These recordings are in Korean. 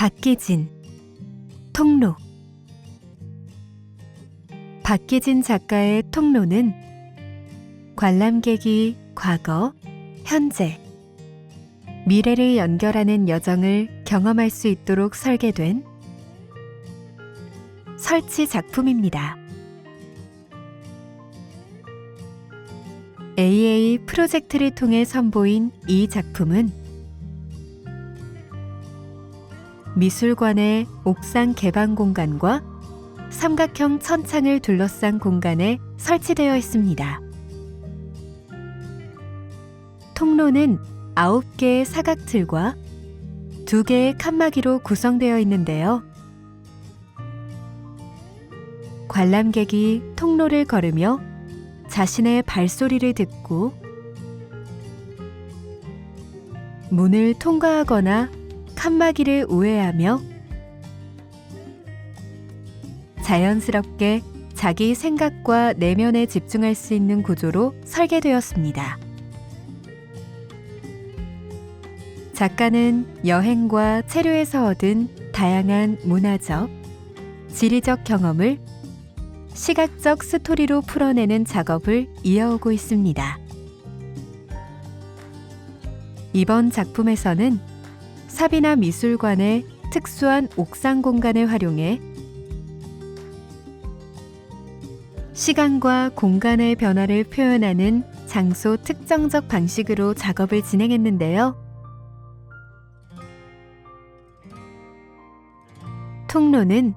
박기진 통로 박기진 작가의 통로는 관람객이 과거, 현재, 미래를 연결하는 여정을 경험할 수 있도록 설계된 설치 작품입니다. AA 프로젝트를 통해 선보인 이 작품은 미술관의 옥상 개방 공간과 삼각형 천창을 둘러싼 공간에 설치되어 있습니다. 통로는 9개의 사각틀과 2개의 칸막이로 구성되어 있는데요. 관람객이 통로를 걸으며 자신의 발소리를 듣고 문을 통과하거나 칸막이를 우회하며 자연스럽게 자기 생각과 내면에 집중할 수 있는 구조로 설계되었습니다. 작가는 여행과 체류에서 얻은 다양한 문화적, 지리적 경험을 시각적 스토리로 풀어내는 작업을 이어오고 있습니다. 이번 작품에서는 사비나 미술관의 특수한 옥상 공간을 활용해 시간과 공간의 변화를 표현하는 장소 특정적 방식으로 작업을 진행했는데요. 통로는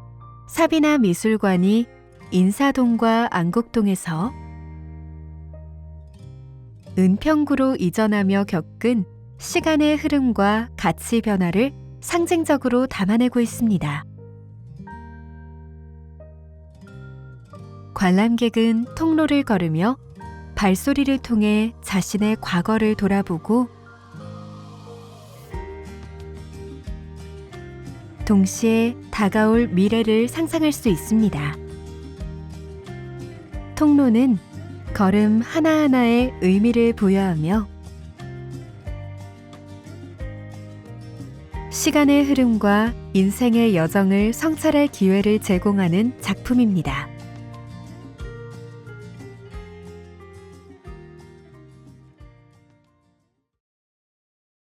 사비나 미술관이 인사동과 안국동에서 은평구로 이전하며 겪은 시간의 흐름과 가치 변화를 상징적으로 담아내고 있습니다. 관람객은 통로를 걸으며 발소리를 통해 자신의 과거를 돌아보고 동시에 다가올 미래를 상상할 수 있습니다. 통로는 걸음 하나하나에 의미를 부여하며 시간의 흐름과 인생의 여정을 성찰할 기회를 제공하는 작품입니다.